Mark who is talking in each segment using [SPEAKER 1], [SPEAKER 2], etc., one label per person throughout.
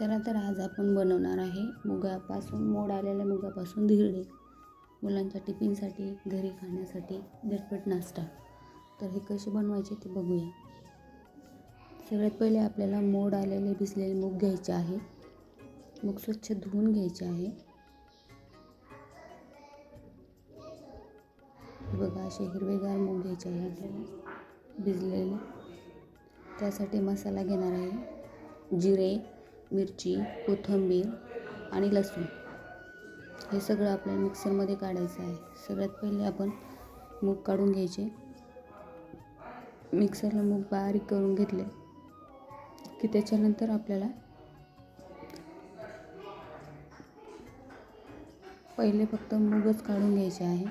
[SPEAKER 1] चला तर आज आपण बनवणार आहे. मुगापासून मोड आलेल्या मुगापासून धिरडे. मुलांच्या टिफिनसाठी घरी खाण्यासाठी झटपट नाश्ता. तर हे कसे बनवायचे ते बघूया. सगळ्यात पहिले आपल्याला मोड आलेले भिजलेले मूग घ्यायचे आहे. मूग स्वच्छ धुवून घ्यायचे आहे. बघा असे हिरवेगार मूग घ्यायचे आहे आपल्याला. भिजलेले. त्यासाठी मसाला घेणार आहे. जिरे मिरची कोथिंबीर आणि लसूण. हे सगळं आपल्याला मिक्सरमध्ये काढायचं आहे. सगळ्यात पहिले आपण मूग काढून घ्यायचे. मिक्सरला मूग बारीक करून घेतले की त्याच्यानंतर आपल्याला पहिले फक्त मूगच काढून घ्यायचे आहे.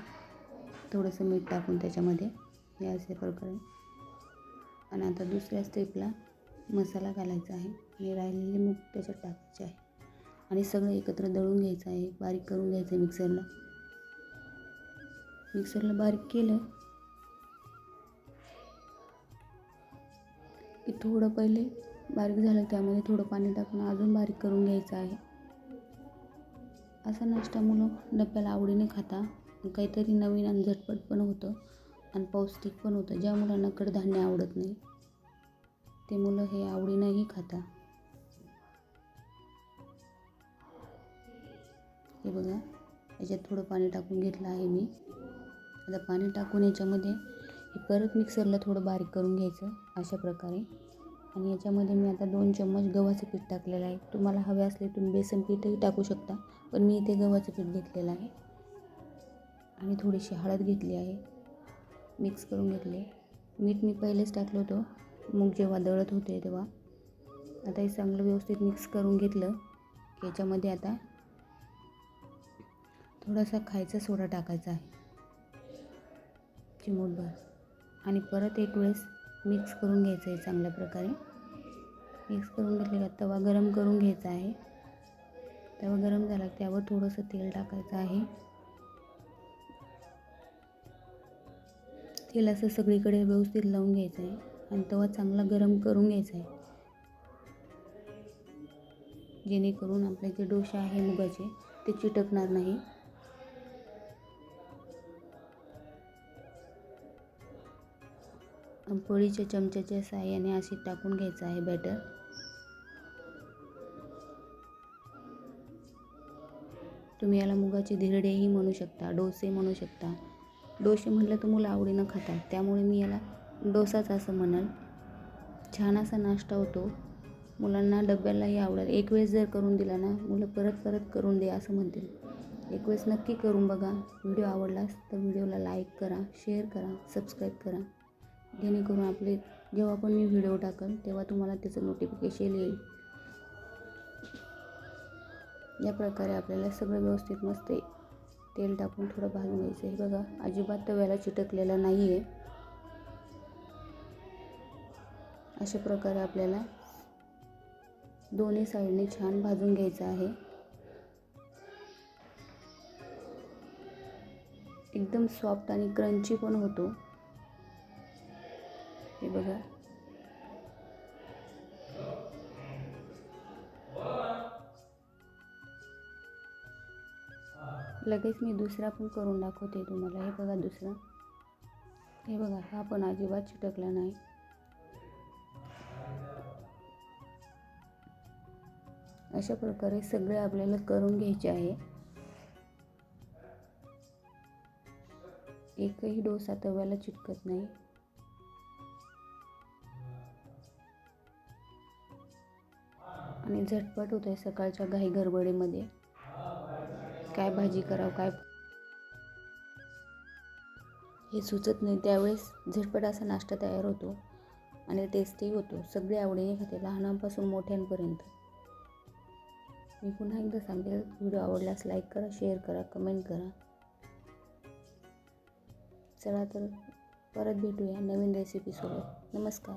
[SPEAKER 1] थोडंसं मीठ टाकून त्याच्यामध्ये हे असे प्रकारे. आणि आता दुसऱ्या स्टेपला मसाला घालायचा आहे. आणि राहिलेले मूग त्याच्यात टाकायचे आहे. आणि सगळं एकत्र दळून घ्यायचं आहे. बारीक करून घ्यायचं आहे मिक्सरला. मिक्सरला बारीक केलं की थोडं पहिले बारीक झालं त्यामध्ये थोडं पाणी टाकून अजून बारीक करून घ्यायचं आहे. असा नाश्ता मुलं डब्याला आवडीने खाता. काहीतरी नवीन आणि झटपट पण होतं आणि पौष्टिक पण होतं. ज्या मुलांना कडधान्य आवडत नाही ते मुलं हे आवडीनंही खाता. हे बघा याच्यात थोडं पाणी टाकून घेतलं आहे मी. आता पाणी टाकून याच्यामध्ये हे परत मिक्सरला थोडं बारीक करून घ्यायचं अशा प्रकारे. आणि याच्यामध्ये मी आता दोन चम्मच गव्हाचं पीठ टाकलेलं आहे. तुम्हाला हवे असले तुम्ही बेसन पीठही टाकू शकता पण मी इथे गव्हाचं पीठ घेतलेलं आहे. आणि थोडीशी हळद घेतली आहे. मिक्स करून घेतले. मीठ मी पहिलेच टाकलं होतं. मग जेव्हा दळत होते तेव्हा. आता हे चांगलं व्यवस्थित मिक्स करून घेतलं याच्यामध्ये आता थोडासा खायचा सोडा टाकायचा आहे. चिमूटभर. आणि परत एक वेळेस मिक्स करून घ्यायचं आहे चांगल्या प्रकारे. मिक्स करून घेतले का तवा गरम करून घ्यायचा आहे. तवा गरम झाला त्यावर थोडंसं तेल टाकायचं आहे. तेल असं सगळीकडे व्यवस्थित लावून घ्यायचं आहे. आणि तवा चांगला गरम करून घ्यायचा आहे. जेणेकरून आपले जे डोसे आहे मुगाचे ते चिटकणार नाही. पोळीच्या चमच्याच्या साह्याने अशी टाकून घ्यायचं आहे बॅटर तुम्ही याला मुगाचे धिरडेही म्हणू शकता डोसे म्हणू शकता. डोसे म्हटलं तर मुलं आवडीनं खातात. त्यामुळे मी याला डोसाच असं म्हणाल. छान असा नाश्ता होतो. मुलांना डब्यालाही आवडेल. एक वेळेस जर करून दिला ना मुलं परत परत करून दे असं म्हणतील. एक वेळेस नक्की करून बघा. व्हिडिओ आवडलास तर व्हिडिओला लाईक करा शेअर करा सबस्क्राईब करा. जेणेकरून आपले जेव्हा पण मी व्हिडिओ टाकेन तेव्हा तुम्हाला त्याचं नोटिफिकेशन येईल. या प्रकारे आपल्याला सगळं व्यवस्थित मस्त तेल टाकून थोडं भाजून घ्यायचं हे बघा अजिबात तव्याला चिटकलेलं नाही आहे अशा प्रकारे आपल्याला दोन्ही साईडने छान भाजून घ्यायचं आहे. एकदम सॉफ्ट आणि क्रंची पण होतो. बघा. लगेच मी दुसरा पण करून दाखवते तुम्हाला. हे बघा दुसरा. हे बघा हा पण अजिबात चिटकला नाही. अशा प्रकारे सगळे आपल्याला करून घ्यायचे आहे. एकही डोसा तव्याला चिटकत नाही. आणि झटपट होत आहे सकाळच्या घाई गडबडीमध्ये. काय भाजी करावं काय हे सुचत नाही. त्यावेळेस झटपट असा नाश्ता तयार होतो आणि टेस्टही होतो. सगळे आवडीने खाते लहानांपासून मोठ्यांपर्यंत. मी पुन्हा एकदा सांगेल व्हिडिओ आवडल्यास लाईक करा शेअर करा कमेंट करा. चला तर परत भेटूया नवीन रेसिपीसोबत नमस्कार.